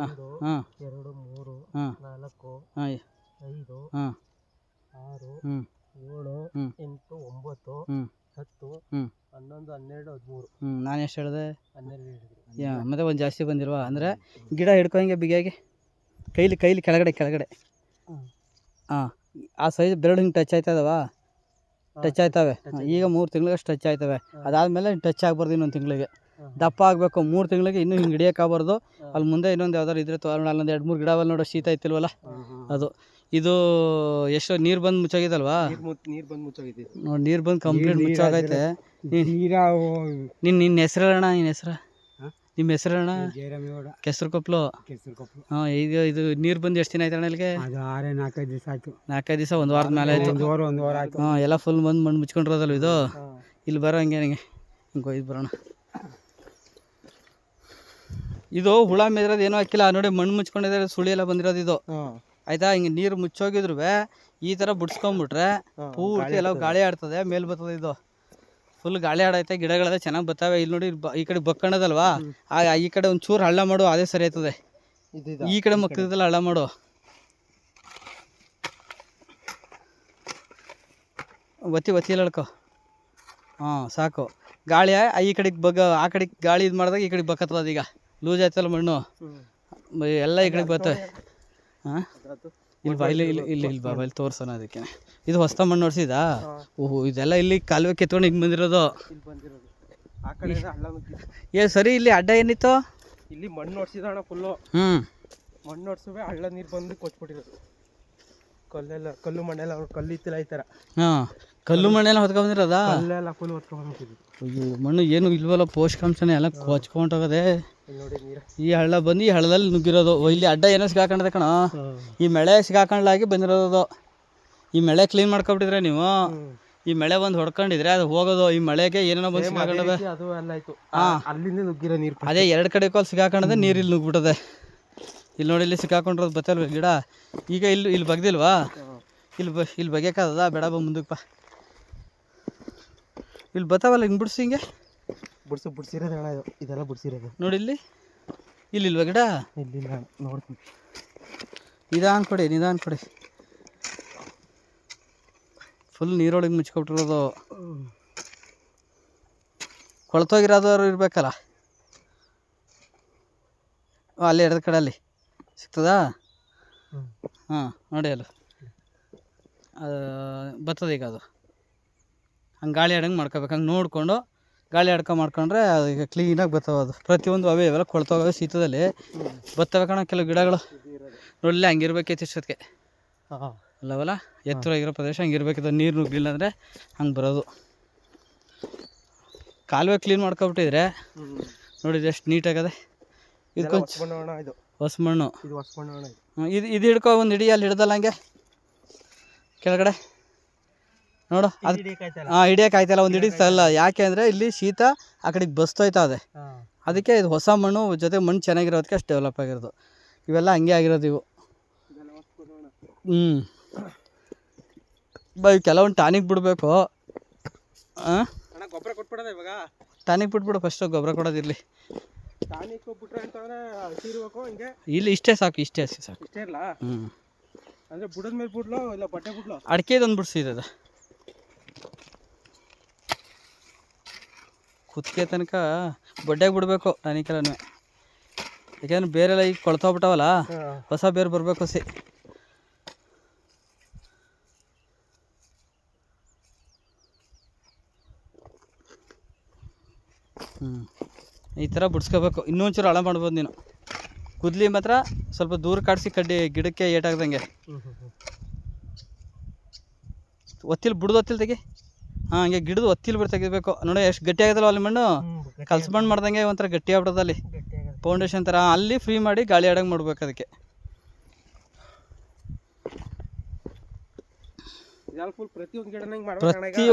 ಒಂದು ಎರಡು ಮೂರು ನಾಲ್ಕು ಐದು ಆರು ಏಳು. ಎಂಟು ಒಂಬತ್ತು ಹತ್ತು. ಹನ್ನೊಂದು ಹನ್ನೆರಡು ಹದಿಮೂರು. ನಾನು ಎಷ್ಟು ಹೇಳಿದೆ? ಹನ್ನೆರಡು ಯಾ ಮತ್ತೆ ಒಂದು ಜಾಸ್ತಿ ಬಂದಿರುವ ಅಂದರೆ ಗಿಡ ಹಿಡ್ಕೊಂಗೆ ಬಿಗಿಯಾಗಿ ಕೈಲಿ ಕೈಲಿ ಕೆಳಗಡೆ ಕೆಳಗಡೆ. ಹಾಂ ಆ ಸೈಜ್ ಬೆರಳು ಹಿಂಗೆ ಟಚ್ ಆಯ್ತದವಾ? ಟಚ್ ಆಯ್ತವೆ. ಈಗ ಮೂರು ತಿಂಗಳಿಗೆ ಟಚ್ ಆಯ್ತವೆ. ಅದಾದಮೇಲೆ ಟಚ್ ಆಗ್ಬಾರ್ದು ಇನ್ನೊಂದು ತಿಂಗಳಿಗೆ. ದಪ್ಪ ಆಗಬೇಕು. ಮೂರು ತಿಂಗಳಿಗೆ ಇನ್ನೂ ಹಿಂಗೆ ಹಿಡಿಯೋಕ್ಕಾಗಬಾರ್ದು. ಅಲ್ಲಿ ಮುಂದೆ ಇನ್ನೊಂದು ಯಾವ್ದಾರು ಇದ್ರೆ ತೋರಣ ಅಲ್ಲೊಂದು ಎರಡು ಮೂರು ಗಿಡವಲ್ಲಿ ನೋಡೋ ಶೀತ ಐತಿಲ್ವಲ್ಲ? ಅದು. ಇದು ಎಷ್ಟು ನೀರು ಬಂದು ಮುಚ್ಚಾಗಿದಲ್ವಾ ನೀರು ಬಂದು ಮುಚ್ಚಾಗಿದೆ ನೋಡಿ ನೀರು ಬಂದು ಕಂಪ್ಲೀಟ್ ಮುಚ್ಚಾಗೈತೆ ನಿನ್ನ ನಿನ್ನ ಹೆಸ್ರು ಹೇಳೋಣ ನಿನ್ನ ಹೆಸ್ರು? ನಿಮ್ಮ ಹೆಸ್ರು ಅಣ್ಣ ಕೆಸರು ಕೊಪ್ಪಲು ಹಾಂ ಈಗ ಇದು ನೀರು ಬಂದು ಎಷ್ಟು ದಿನ ಆಯ್ತು ಅಣ್ಣ ಇಲ್ಲಿಗೆ? ಆರೇ ನಾಲ್ಕೈದು ದಿವಸ ಆಯ್ತು. ನಾಲ್ಕೈದು ದಿವಸ ಒಂದು ವಾರದ ಮೇಲೆ ಆಯ್ತು. ಒಂದು ವಾರ ಒಂದು ವಾರ ಆಯ್ತು. ಹಾಂ ಎಲ್ಲ ಫುಲ್ ಬಂದು ಮಣ್ಣು ಮುಚ್ಕೊಂಡಿರೋದಲ್ವ ಇದು? ಇಲ್ಲಿ ಬರೋ ಹಂಗೆ ನನಗೆ ಹಿಂಗೆ ಒಯ್ದು ಬರೋಣ. ಇದು ಹುಳ ಮೇದ್ರದ್ದು ಏನೂ ಹಾಕಿಲ್ಲ. ನೋಡಿ ಮಣ್ಣು ಮುಚ್ಕೊಂಡಿದ್ರೆ ಸುಳಿ ಎಲ್ಲ ಬಂದಿರೋದು ಇದು. ಆಯ್ತಾ? ಹಿಂಗೆ ನೀರು ಮುಚ್ಚೋಗಿದ್ರು ಈ ಥರ ಬಿಡ್ಸ್ಕೊಂಬಿಟ್ರೆ ಪೂರ್ತಿ ಎಲ್ಲ ಗಾಳಿ ಆಡ್ತದೆ ಮೇಲೆ ಬರ್ತದೆ ಇದು. ಫುಲ್ ಗಾಳಿ ಆಡೈತೆ ಗಿಡಗಳೆಲ್ಲ ಚೆನ್ನಾಗಿ ಬರ್ತವೆ ಇಲ್ಲಿ ನೋಡಿ ಈ ಕಡೆ ಬಕ್ಕಣದಲ್ವಾ ಆ ಈ ಕಡೆ ಒಂದು ಚೂರು ಹಳ್ಳ ಮಾಡು ಅದೇ ಸರಿ ಆಯ್ತದೆ. ಈ ಕಡೆ ಮಕ್ಕಳದಲ್ಲ ಹಳ್ಳ ಮಾಡು. ಒತ್ತಿ ಒತ್ತಿ ಹೇಳ್ಕೊ ಹಾಂ ಸಾಕು. ಗಾಳಿ ಆ- ಈ ಕಡೆಗೆ ಬಗ್ಗ ಆ ಕಡೆಗೆ ಗಾಳಿ ಇದು ಮಾಡಿದಾಗ ಈ ಕಡೆಗೆ ಬಕ್ಕತ್ತದ ಈಗ ಲೂಸ್ ಆಯ್ತಲ್ಲ ಮಣ್ಣು? ಎಲ್ಲ ಈ ಕಡೆ ಬರ್ತವೆ. ಹಾಂ? ಇಲ್ಲಿ ಬಾ ಇಲ್ಲಿ ಇಲ್ಲಿ ಇಲ್ಲಿ ಇಲ್ಲಿ ಬಾ ಇಲ್ಲಿ ತೋರ್ಸೋಣ ಅದಕ್ಕೆ. ಇದು ಹೊಸ ಮಣ್ಣು ನೋಡ್ಸಿದಾ ಓಹ್ ಇದೆಲ್ಲ ಇಲ್ಲಿ ಕಾಲುವೆ ಕೆತ್ಕೊಂಡು ಹಿಂಗೆ ಬಂದಿರೋದು. ಏ ಸರಿ ಇಲ್ಲಿ ಅಡ್ಡ ಏನಿತ್ತು? ಇಲ್ಲಿ ಮಣ್ಣು ಹೊಡ್ಸಿದಣ ಫುಲ್ಲು ಹ್ಞೂ ಮಣ್ಣು ನೋಡ್ಸುವೆ ಹಳ್ಳ ನೀರು ಬಂದು ಕೊಚ್ಬಿಟ್ಟಿರೋದು. ಕಲ್ಲೆಲ್ಲ ಕಲ್ಲು ಮಣ್ಣೆಲ್ಲ ಅವ್ರು ಕಲ್ಲು ಇತ್ತಿಲ್ಲ ಈ ಥರ ಹಾಂ. ಕಲ್ಲು ಮಣ್ಣೆಲ್ಲ ಹೊತ್ಕೊಂಬಂದಿರೋದಾ ಕಲ್ಲೆಲ್ಲ ಫುಲ್ ಅಯ್ಯೋ ಮಣ್ಣು ಏನು ಇಲ್ವಲ್ಲ ಪೋಷಕಾಂಶನೇ ಎಲ್ಲ ನೋಡಿ ನೀರು ಈ ಹಳ್ಳ ಬಂದು ಈ ಹಳ್ಳದಲ್ಲಿ ನುಗ್ಗಿರೋದು. ಇಲ್ಲಿ ಅಡ್ಡ ಏನೋ ಸಿಗಾಕೊಂಡಿದೆ ಕಣ. ಈ ಮಳೆ ಸಿಗಾಕೊಂಡ್ಲಾಗಿ ಬಂದಿರೋದು. ಈ ಮಳೆ ಕ್ಲೀನ್ ಮಾಡ್ಕೊಬಿಟ್ಟಿದ್ರೆ ನೀವು? ಈ ಮಳೆ ಬಂದು ಹೊಡ್ಕೊಂಡಿದ್ರೆ ಅದು ಹೋಗೋದು. ಈ ಮಳೆಗೆ ಏನೇನೋ ಬಂದು ಸಿಗಾಕೊಂಡದ. ಅಲ್ಲಿಂದ ನುಗ್ಗಿರೋ ನೀರು ಅದೇ ಎರಡು ಕಡೆ ಕೋಲ್ ಸಿಗಾಕೊಂಡದೆ ನೀರು ಇಲ್ಲಿ ನುಗ್ಬಿಟ್ಟದೆ. ಇಲ್ಲಿ ನೋಡಿ ಇಲ್ಲಿ ಸಿಕ್ಕಾಕೊಂಡಿರೋದು ಬತ್ತಲ್ವ ಗಿಡ. ಈಗ ಇಲ್ಲಿ ಇಲ್ಲಿ ಬಗ್ದಿಲ್ವಾ? ಇಲ್ಲಿ ಬ ಇಲ್ಲಿ ಬಗೆಕಾದ ಬೇಡ ಬಾ ಮುಂದಕ್ಕೆ ಬಾ. ಇಲ್ಲಿ ಬತ್ತಾವಲ್ಲ ಹಿಂಗೆ ಬಿಡ್ಸಿ ಹಿಂಗೆ? ಬಿಡ್ಸು ಬಿಡ್ಸಿರೋದು ಅಣ್ಣ ಇದು. ಇದೆಲ್ಲ ಬಿಡ್ಸಿರೋದು. ನೋಡಿ ಇಲ್ಲಿ. ಇಲ್ಲಿಲ್ವಾ ಗಿಡ? ಇಲ್ಲಿಲ್ಲ ಅಣ್ಣ ನೋಡ್ತೀನಿ. ನಿಧಾನ ಕೊಡಿ ನಿಧಾನ ಕೊಡಿ. ಫುಲ್ ನೀರೊಳಗೆ ಮುಚ್ಕೊಬಿಟ್ಟಿರೋದು. ಕೊಳ್ತೋಗಿರೋದವ್ರು ಇರಬೇಕಲ್ಲ? ಅಲ್ಲಿ ಎಡದ ಕಡೆ ಅಲ್ಲಿ. ಸಿಗ್ತದಾ? ಹ್ಮ್. ಹಾಂ ನೋಡಿ ಅಲ್ಲ ಬರ್ತದೆ ಈಗ ಅದು. ಹಂಗೆ ಗಾಳಿ ಆಡಂಗೆ ಮಾಡ್ಕೋಬೇಕು. ಹಂಗೆ ನೋಡಿಕೊಂಡು ಗಾಳಿ ಆಡ್ಕೊ ಮಾಡ್ಕೊಂಡ್ರೆ ಈಗ ಕ್ಲೀನಾಗಿ ಬರ್ತಾವೆ ಅದು. ಪ್ರತಿಯೊಂದು ಅವೇ ಇವೆಲ್ಲ ಕೊಳ್ತಾವೆ ಶೀತದಲ್ಲಿ ಬರ್ತವೆ ಕಣ ಕೆಲವು ಗಿಡಗಳು. ನೋಡಲಿ ಹಂಗಿರ್ಬೇಕೈತಿ ಇಷ್ಟೊತ್ತಿಗೆ. ಅಲ್ಲವಲ್ಲ? ಎತ್ತರ ಇರೋ ಪ್ರದೇಶ ಹಂಗಿರ್ಬೇಕಿತ್ತು. ನೀರು ನುಗ್ಲಿಲ್ಲ ಅಂದರೆ ಹಂಗೆ ಬರೋದು. ಕಾಲುವೆ ಕ್ಲೀನ್ ಮಾಡ್ಕೊಬಿಟ್ಟಿದ್ರೆ ನೋಡಿದ್ರೆ ಎಷ್ಟು ನೀಟಾಗದೆ ಇದು ಹೊಸ ಮಣ್ಣು ಇದು ಇದು ಹಿಡ್ಕೊ ಒಂದು ಹಿಡಿ ಅಲ್ಲಿ ಹಿಡ್ದಲ್ಲ ಹಂಗೆ. ಕೆಳಗಡೆ. ನೋಡು ಅದು ಹಾಂ ಹಿಡಿಯೋಕೆ ಆಯ್ತಲ್ಲ ಒಂದು ಹಿಡಿತಲ್ಲ ಯಾಕೆ ಅಂದರೆ ಇಲ್ಲಿ ಶೀತ ಆ ಕಡೆಗೆ ಬಸ್ತೋಯ್ತಾ ಅದೇ ಅದಕ್ಕೆ ಇದು ಹೊಸ ಮಣ್ಣು ಜೊತೆ ಮಣ್ಣು ಚೆನ್ನಾಗಿರೋದಕ್ಕೆ ಅಷ್ಟು ಡೆವಲಪ್ ಆಗಿರೋದು. ಇವೆಲ್ಲ ಹಂಗೆ ಆಗಿರೋದು ಇವು. ಹ್ಞೂ ಬೈ ಕೆಲವೊಂದು ಟಾನಿಕ್ ಬಿಡಬೇಕು. ಹಾಂ ಗೊಬ್ಬರ ಕೊಟ್ಬಿಡೋದ ಇವಾಗ? ಟಾನಿಕ್ ಬಿಟ್ಬಿಡು ಫಸ್ಟು ಗೊಬ್ಬರ ಕೊಡೋದಿರಲಿ ಟಾನಿಕ್ ಬಿಟ್ರೆ ಅಂತಂದ್ರೆ ಹಸಿ ಇರ್ಬೇಕು ಹಿಂಗೆ? ಇಲ್ಲಿ ಇಷ್ಟೇ ಸಾಕು ಇಷ್ಟೇ ಸಾಕು. ಇಷ್ಟೇ ಹ್ಞೂ ಅಂದ್ರೆ ಬುಡದ ಮೇಲೆ ಬಿಡ್ಲೋ ಇಲ್ಲ ಬಟ್ಟೆ ಬಿಡ್ಲು? ಅಡಿಕೆದೊಂದು ಬಿಡಿಸಿದ ಕುತ್ತಿಗೆ ತನಕ ಬಡ್ಡೆಗೆ ಬಿಡಬೇಕು ಟಾನಿಕೆಲ್ಲನೂ ಯಾಕೆಂದ್ರೆ ಬೇರೆಲ್ಲ ಈಗ ಕೊಳ್ತೋಗ್ಬಿಟ್ಟವಲ್ಲ ಹೊಸ ಬೇರೆ ಬರಬೇಕು ಸಿ. ಹ್ಞೂ ಈ ಥರ ಬಿಡ್ಸ್ಕೋಬೇಕು. ಇನ್ನೊಂಚೂರು ಹಳ ಮಾಡ್ಬೋದು ನೀನು. ಕುದ್ಲಿ ಮಾತ್ರ ಸ್ವಲ್ಪ ದೂರ ಕಾಡಿಸಿ ಕಡ್ಡಿ ಗಿಡಕ್ಕೆ ಏಟಾಗ್ದಂಗೆ ಒತ್ತಿಲ್ ಬಿಡ್ದು ಒತ್ತಿಲ್ ತೆಗಿ. ಹಾಂ ಹಂಗೆ ಗಿಡದ ಒತ್ತಿಲ್ ಬಿಟ್ಟು ತೆಗಿಬೇಕು. ನೋಡಿ ಎಷ್ಟು ಗಟ್ಟಿ ಆಗದಲ್ಲ ಅಲ್ಲಿ ಮಣ್ಣು? ಕಲ್ಸ್ ಮಣ್ಣು ಮಾಡ್ದಂಗೆ ಒಂಥರ ಗಟ್ಟಿ ಆಗ್ಬಿಡೋದು ಅಲ್ಲಿ ಫೌಂಡೇಶನ್ ಥರ ಅಲ್ಲಿ ಫ್ರೀ ಮಾಡಿ ಗಾಳಿ ಆಡಂಗೆ ಮಾಡ್ಬೇಕು ಅದಕ್ಕೆ. ಪ್ರತಿ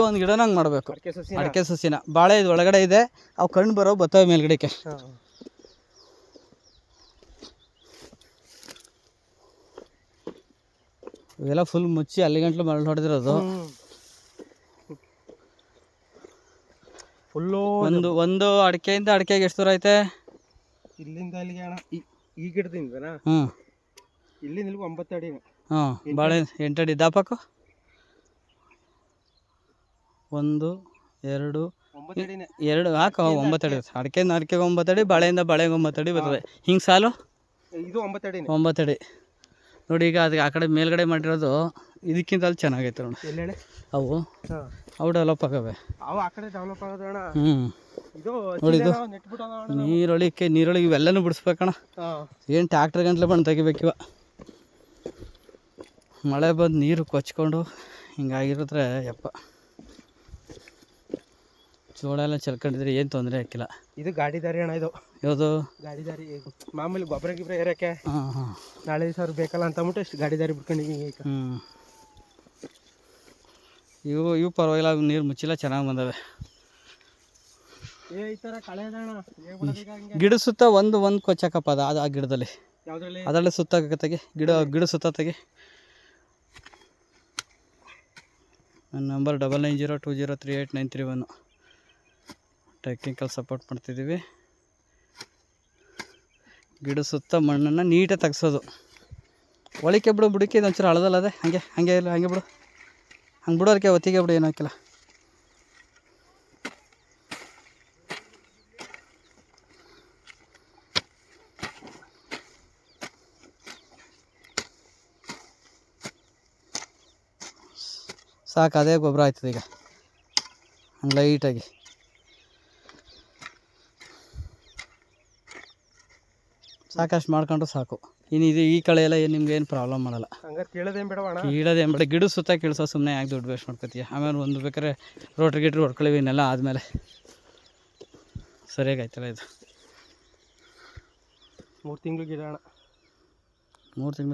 ಒಂದು ಗಿಡನ ಹಂಗೆ ಮಾಡಬೇಕು ಅಡಿಕೆ ಸಸಿನ? ಬಾಳೆ ಇದು ಒಳಗಡೆ ಇದೆ. ಅವು ಕಣ್ಣು ಬರೋ ಬತ್ತವೆ ಮೇಲ್ಗಡೆಗೆ. ಇವೆಲ್ಲ ಫುಲ್ ಮುಚ್ಚಿ ಅಲ್ಲಿ ಗಂಟ್ಲು ಮರಳು ಹೊಡೆದಿರೋದು. ಫುಲ್ಲು ಒಂದು ಒಂದು ಅಡಿಕೆಯಿಂದ ಅಡಿಕೆಗೆ ಎಷ್ಟು ದೂರ ಐತೆ? ಇಲ್ಲಿಂದ ಅಲ್ಲಿಗೆ ಅಣ್ಣ ಈ ಈ ಗಿಡದಿಂದನಾ? ಹ್ಞೂ. ಇಲ್ಲಿ ನಿಲ್ಗು ಒಂಬತ್ತು ಅಡಿ ಹಾಂ ಬಾಳೆ ಅಡಿ. ದಾಪಕ್ಕು ಒಂದು ಎರಡು ಒಂಬತ್ತು ಅಡಿನೇ. ಎರಡು ಹಾಕು ಒಂಬತ್ತು ಅಡಿ ಅಡಿಕೆಯಿಂದ ಅಡಿಕೆಗೆ ಒಂಬತ್ತು ಅಡಿ ಬಾಳೆಯಿಂದ ಬಾಳೆಗೆ ಒಂಬತ್ತು ಅಡಿ ಬರ್ತದೆ. ಹಿಂಗೆ ಸಾಲು? ಇದು ಒಂಬತ್ತು ಅಡಿ ಒಂಬತ್ತು ಅಡಿ. ನೋಡಿ ಈಗ ಅದಕ್ಕೆ ಆ ಕಡೆ ಮೇಲ್ಗಡೆ ಮಾಡಿರೋದು ಇದಕ್ಕಿಂತ ಅಲ್ಲಿ ಚೆನ್ನಾಗೈತೆ ಅಣ್ಣ ಎಲ್ಲೆಡೆ? ಅವು. ಹಾಂ. ಅವು ಡೆವಲಪ್ ಆಗವೆ. ಅವು ಆ ಕಡೆ ಡೆವಲಪ್ ಆಗೋದಣ್ಣ ಹ್ಞೂ ಇದು ನೋಡಿ ಇದು. ನೆಟ್ಬಿಟ್ಟು ಅಣ್ಣ. ನೀರೊಳಿಕೆ ನೀರೊಳಗೆ ಇವೆಲ್ಲನೂ ಬಿಡಿಸ್ಬೇಕಣ್ಣ. ಹಾಂ. ಏನು ಟ್ಯಾಕ್ಟ್ರ್ ಗಂಟ್ಲೆ ಬಂದು ತೆಗಿಬೇಕಿವ ಮಳೆ ಬಂದು ನೀರು ಕೊಚ್ಕೊಂಡು ಹಿಂಗಾಗಿರಿದ್ರೆ ಯಪ್ಪ. ಜೋಳ ಎಲ್ಲ ಚೆಲ್ಕೊಂಡಿದ್ರೆ ಏನು ತೊಂದರೆ ಹಾಕಿಲ್ಲ. ಇದು ಗಾಡಿ ದಾರಿ ಅಣ್ಣ ಇದು. ಯಾವುದು? ಗಾಡಿ ದಾರಿ ಮಾಮೂಲಿ ಗೊಬ್ಬರ ಗಿಬ್ಬರ ಏರಕ್ಕೆ ಹಾಂ ಹಾಂ. ನಾಳೆ ದಿವಸ ಬೇಕಲ್ಲ ಅಂತ ಅಂದ್ಬಿಟ್ಟು ಇಷ್ಟು ಗಾಡಿ ದಾರಿ ಬಿಡ್ಕೊಂಡಿದ್ದೀನಿ ಈಗ. ಹ್ಞೂ ಇವು ಇವು ಪರವಾಗಿಲ್ಲ ನೀರು ಮುಚ್ಚಿಲ್ಲ ಚೆನ್ನಾಗಿ ಬಂದವೆ. ಗಿಡ ಸುತ್ತ ಒಂದು ಒಂದು ಕೊಚ್ಚಾಕಪ್ಪ ಅದು ಅದು ಆ ಗಿಡದಲ್ಲಿ. ಅದರಲ್ಲಿ ಸುತ್ತ ತೆಗಿ ಗಿಡ ಗಿಡ ಸುತ್ತ ತೆಗಿ. ನನ್ನ number double nine zero two zero three eight nine three one technical support ಮಾಡ್ತಿದ್ದೀವಿ. ಗಿಡ ಸುತ್ತ ಮಣ್ಣನ್ನು ನೀಟಾಗಿ ತೆಗ್ಸೋದು. ಒಳಿಕೆ ಬಿಡು ಬುಡಕ್ಕೆ ಇದೊಂಚೂರು ಅಳದಲ್ಲ ಹಳದಲ್ಲ ಅದೇ. ಹಾಗೆ ಹಾಗೆ ಇಲ್ಲ ಹಾಗೆ ಬಿಡು. ಹಂಗೆ ಬಿಡೋರ್ಕೆ ಒತ್ತಿಗೆ ಬಿಡು ಏನಾಕಿಲ್ಲ ಸಾಕು, ಅದೇ ಗೊಬ್ಬರ ಆಯ್ತದೆ ಈಗ. ಹಂಗೆ ಲೈಟಾಗಿ. ಸಾಕಷ್ಟು ಮಾಡ್ಕೊಂಡ್ರು ಸಾಕು. ಇನ್ನು ಇದು ಈ ಕಳೆ ಎಲ್ಲ ಏನು ನಿಮ್ಗೆ ಏನು ಪ್ರಾಬ್ಲಮ್ ಮಾಡಲ್ಲ. ಹಂಗಾರೆ ಕೇಳೋದೇನು ಬೇಡ. ಗಿಡ ಸುತ್ತ ಕೀಳ್ಸೋ ಸುಮ್ಮನೆ ಯಾಕೆ ದುಡ್ಡು ವೇಸ್ಟ್ ಮಾಡ್ಕೊತೀಯ? ಆಮೇಲೆ ಒಂದು ಬೇಕಾದ್ರೆ ರೋಟ್ರಿ ಗಿಟ್ರಿ ಹೊಡ್ಕೊಳ್ಳಿವಿ ಇನ್ನೆಲ್ಲ ಆದಮೇಲೆ. ಸರಿಯಾಗಿ ಆಯ್ತಲ್ಲ ಇದು. ಮೂರು ತಿಂಗಳು ಗಿಡ ಅಣ್ಣ. ಮೂರು ತಿಂಗಳು